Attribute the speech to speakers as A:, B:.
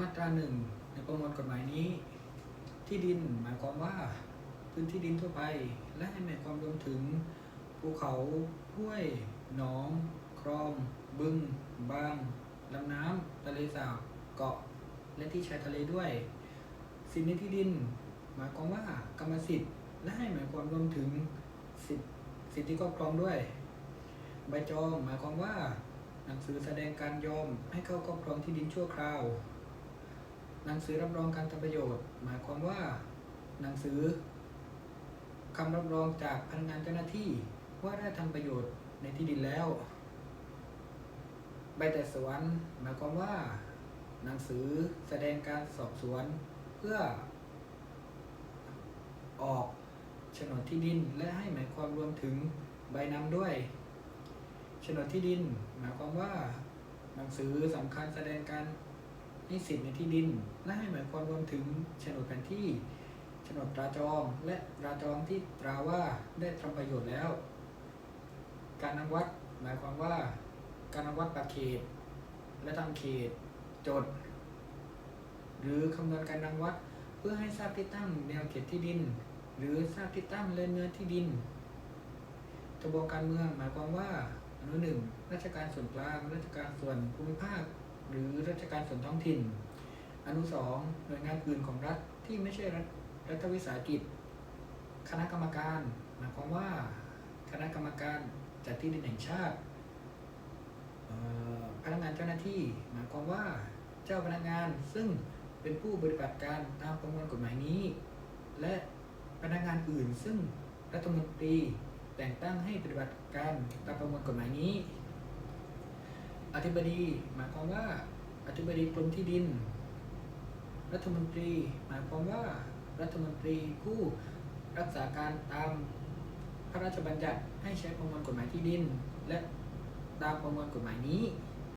A: มาตราหนึ่งในประมวลกฎหมายนี้ ที่ดินหมายความว่าพื้นที่ดินทั่วไป และให้หมายความรวมถึงภูเขาห้วยหนอง คลอง บึง บางลำน้ำทะเลสาบเกาะ และที่ชายทะเลด้วย สิทธิในที่ดิน หมายความว่ากรรมสิทธิ์ และให้หมายความรวมถึงสิทธิสิทธิครอบครองด้วย ใบจองหมายความว่าหนังสือแสดงการยอมให้เข้าครอบครองที่ดินชั่วคราว หนังสือรับรองการทำประโยชน์ หมายความว่า หนังสือคำรับรองจากพนักงานเจ้าหน้าที่ว่าได้ทำประโยชน์ในที่ดินแล้ว ใบแต่สวนหมายความว่า หนังสือแสดงการสอบสวนเพื่อ ออกโฉนดที่ดินและให้หมายความรวมถึงใบนำด้วยโฉนดที่ดิน หมายความว่า หนังสือสำคัญแสดงการ ให้สิทธิ์ในที่ดิน และให้หมายความรวมถึงโฉนดแผนที่โฉนดตราจอง และตราจองที่ตราว่าได้ทำประโยชน์แล้ว การนำวัดหมายความว่า การนำวัดประเขต และทำเขตจด หรือคำนวณการนำวัดเพื่อให้ทราบที่ตั้งแนวเขตที่ดิน หรือทราบที่ตั้งและเนื้อที่ดินกระบวนการเมืองหมายความว่าอนุหนึ่งราชการส่วนกลาง ราชการส่วนภูมิภาค หรือราชการส่วนท้องถิ่น อนุสองหน่วยงานอื่นของรัฐที่ไม่ใช่รัฐรัฐวิสาหกิจ คณะกรรมการหมายความว่าคณะกรรมการจัดที่ดินแห่งชาติพนักงานเจ้าหน้าที่ หมายความว่าเจ้าพนักงานซึ่งเป็นผู้ปฏิบัติการตามประมวลกฎหมายนี้ และพนักงานอื่นซึ่งรัฐมนตรีแต่งตั้งให้ปฏิบัติการตามประมวลกฎหมายนี้ อธิบดีหมายความว่าอธิบดีกรมที่ดิน รัฐมนตรี หมายความว่ารัฐมนตรีผู้รักษาการตามพระราชบัญญัติให้ใช้ประมวลกฎหมายที่ดิน และตามประมวลกฎหมายนี้